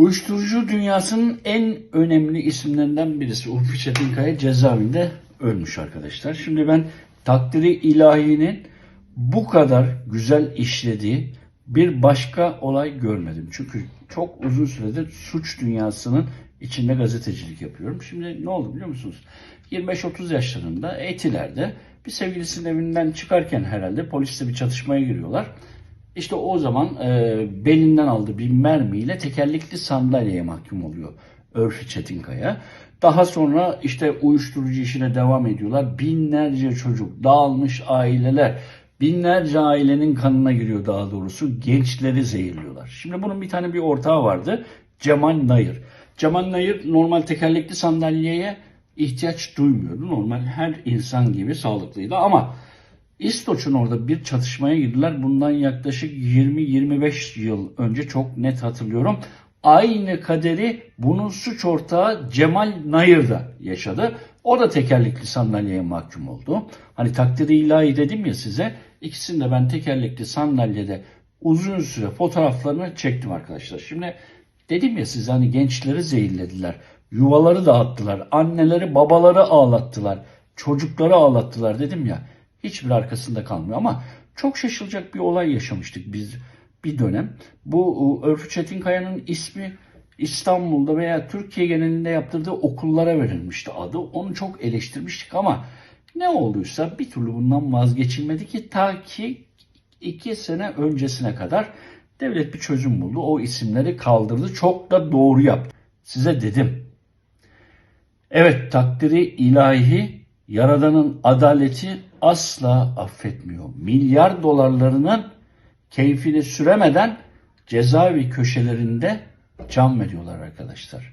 Uyuşturucu dünyasının en önemli isimlerinden birisi Urfi Çetinkaya cezaevinde ölmüş arkadaşlar. Şimdi ben takdiri ilahinin bu kadar güzel işlediği bir başka olay görmedim. Çünkü çok uzun süredir suç dünyasının içinde gazetecilik yapıyorum. Şimdi ne oldu biliyor musunuz? 25-30 yaşlarında Etiler'de bir sevgilisinin evinden çıkarken herhalde polisle bir çatışmaya giriyorlar. İşte o zaman e, belinden aldığı bir mermiyle tekerlekli sandalyeye mahkum oluyor Örfi Çetinkaya. Daha sonra işte uyuşturucu işine devam ediyorlar. Binlerce çocuk, dağılmış aileler, binlerce ailenin kanına giriyor daha doğrusu. Gençleri zehirliyorlar. Şimdi bunun bir tane bir ortağı vardı. Cemal Nayır. Cemal Nayır normal tekerlekli sandalyeye ihtiyaç duymuyordu. Normal her insan gibi sağlıklıydı ama İstoç'un orada bir çatışmaya girdiler. Bundan yaklaşık 20-25 yıl önce çok net hatırlıyorum. Aynı kaderi bunun suç ortağı Cemal Nayır da yaşadı. O da tekerlekli sandalyeye mahkum oldu. Hani takdiri ilahi dedim ya size. İkisini de ben tekerlekli sandalyede uzun süre fotoğraflarını çektim arkadaşlar. Şimdi dedim ya size hani gençleri zehirlediler. Yuvaları dağıttılar. Anneleri babaları ağlattılar. Çocukları ağlattılar dedim ya hiçbir arkasında kalmıyor. Ama çok şaşılacak bir olay yaşamıştık biz bir dönem. Bu Örfü Çetinkaya'nın ismi İstanbul'da veya Türkiye genelinde yaptırdığı okullara verilmişti adı. Onu çok eleştirmiştik ama ne olduysa bir türlü bundan vazgeçilmedi ki ta ki iki sene öncesine kadar devlet bir çözüm buldu. O isimleri kaldırdı. Çok da doğru yaptı. Size dedim. Evet takdiri ilahi Yaradan'ın adaleti asla affetmiyor. Milyar dolarlarının keyfini süremeden cezaevi köşelerinde can veriyorlar arkadaşlar.